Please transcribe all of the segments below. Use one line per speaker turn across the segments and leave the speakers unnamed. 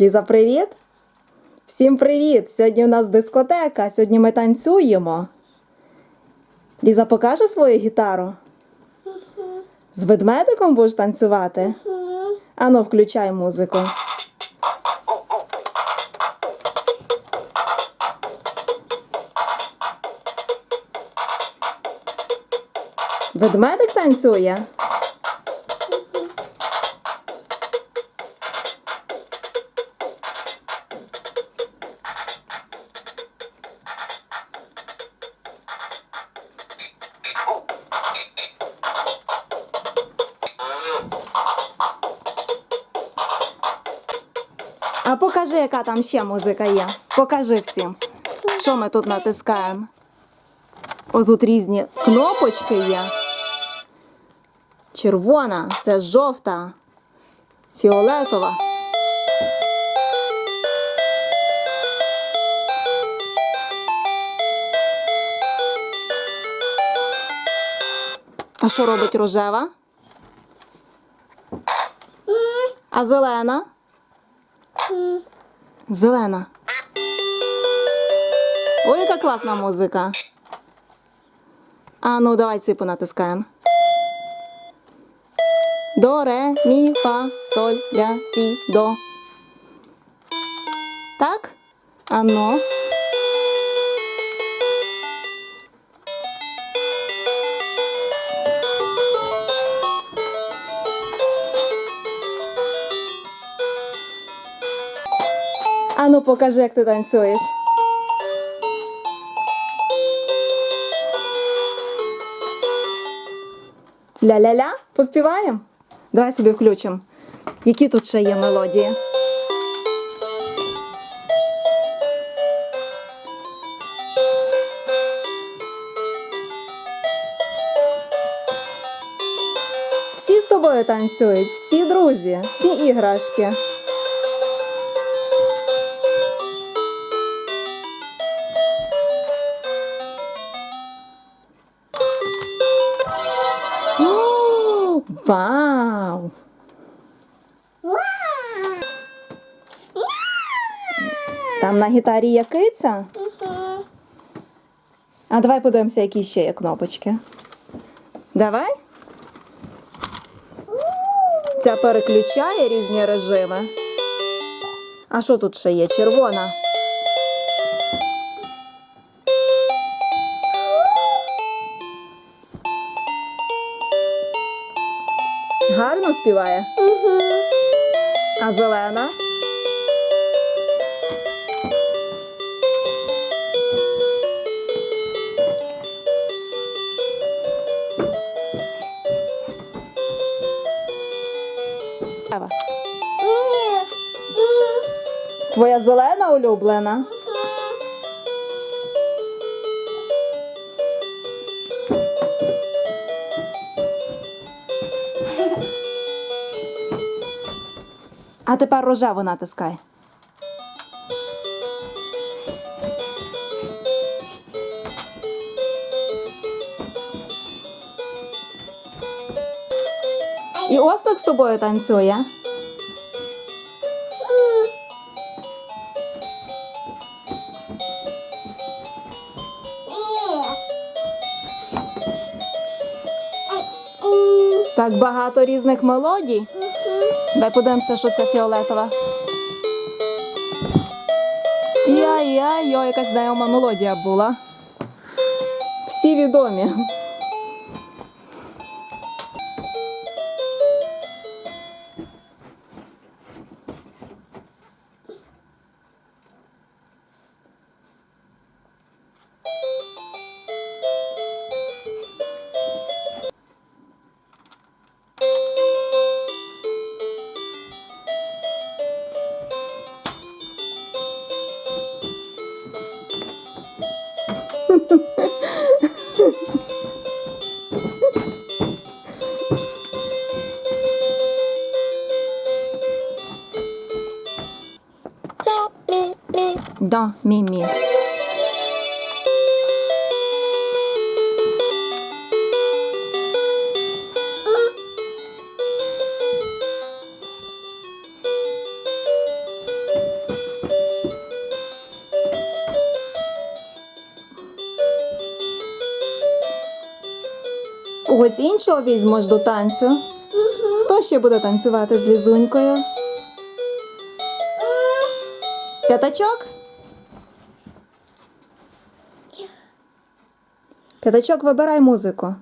Ліза, привіт! Всім привіт! Сьогодні у нас дискотека. Сьогодні ми танцюємо. Ліза покаже свою гітару? З ведмедиком будеш танцювати? Ану, включай музику. Ведмедик танцює? А покажи, яка там ще музика є. Покажи всім. Що ми тут натискаємо? Ось тут різні кнопочки є. Червона, це жовта, фіолетова. А що робить рожева? А зелена? Зелена. Ой, яка класна музика. А ну, давай ципу натискаємо. До, ре, мі, фа, соль, ля, сі, до. Так? А ну. Покажи, як ти танцюєш. Ля-ля-ля, поспіваємо? Давай собі включимо. Які тут ще є мелодії? Всі з тобою танцюють, всі друзі, всі іграшки. О, вау! Там на гітарі є киця? А давай подивимося, які ще є кнопочки. Давай. Ця переключає різні режими. А що тут ще є? Червона. Співає. А зелена? Ева. Твоя зелена улюблена? А тепер рожеву натискай. І ослик з тобою танцює. Так багато різних мелодій. Дай подивимося, що це фіолетова. Яй-яй-йо, якась знайома мелодія була. Всі відомі. До, мі, мі. Когось іншого візьмеш до танцю. Хто ще буде танцювати з лізунькою? П'ятачок? П'ятачок, вибирай музику.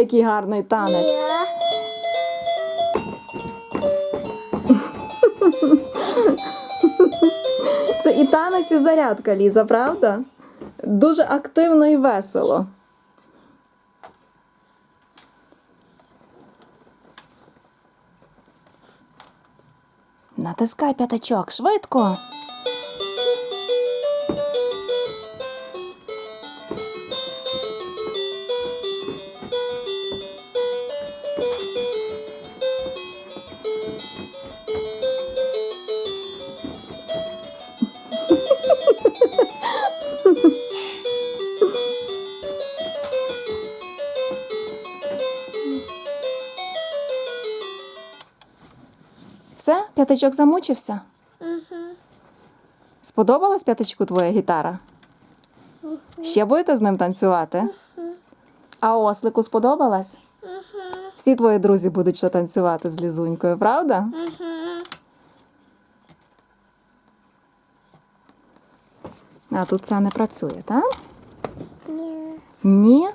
Який гарний танець. Це і танець, і зарядка, Ліза, правда? Дуже активно і весело. Натискай п'ятачок швидко. Все, п'ятачок замучився. Сподобалась п'ятачку твоя гітара? Ще будете з ним танцювати? А ослику сподобалась? Всі твої друзі будуть ще танцювати з лізунькою, правда? А тут це не працює, так?
Ні.
Ні.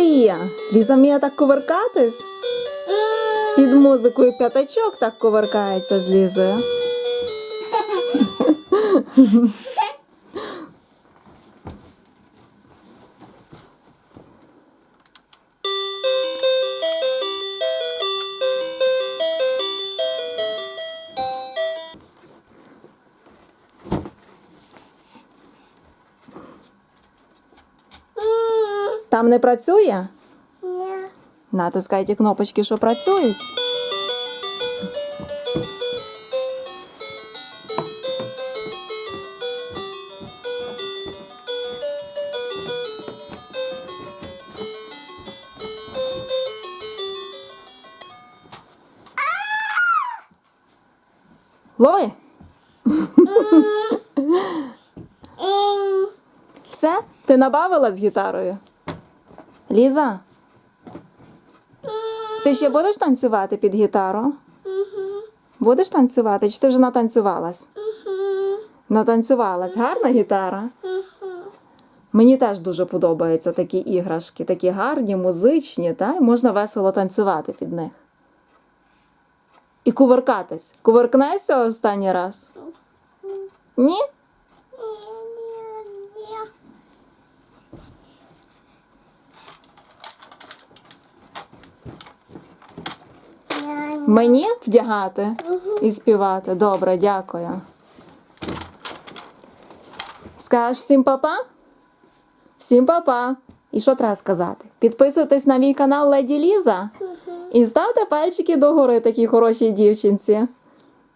Ух ти! Ліза вміє так кувыркатись? Під музикою п'ятачок так кувыркається з Лізою. Там не працює?
Ні.
Натискай ті кнопочки, що працюють. Лови. Все? Ти набавила з гітарою? Ліза? Ти ще будеш танцювати під гітару? Будеш танцювати? Чи ти вже натанцювалась? Натанцювалась. Гарна гітара? Мені теж дуже подобаються такі іграшки, такі гарні, музичні, та? й можна весело танцювати під них. І кувыркатись. Кувыркнешся останній раз?
Ні, ні, ні. Ні.
Мені вдягати і співати. Добре, дякую. Скажеш всім папа? Всім папа. І що треба сказати? Підписуйтесь на мій канал Леді Ліза і ставте пальчики догори такій хорошій дівчинці.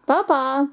Па-па!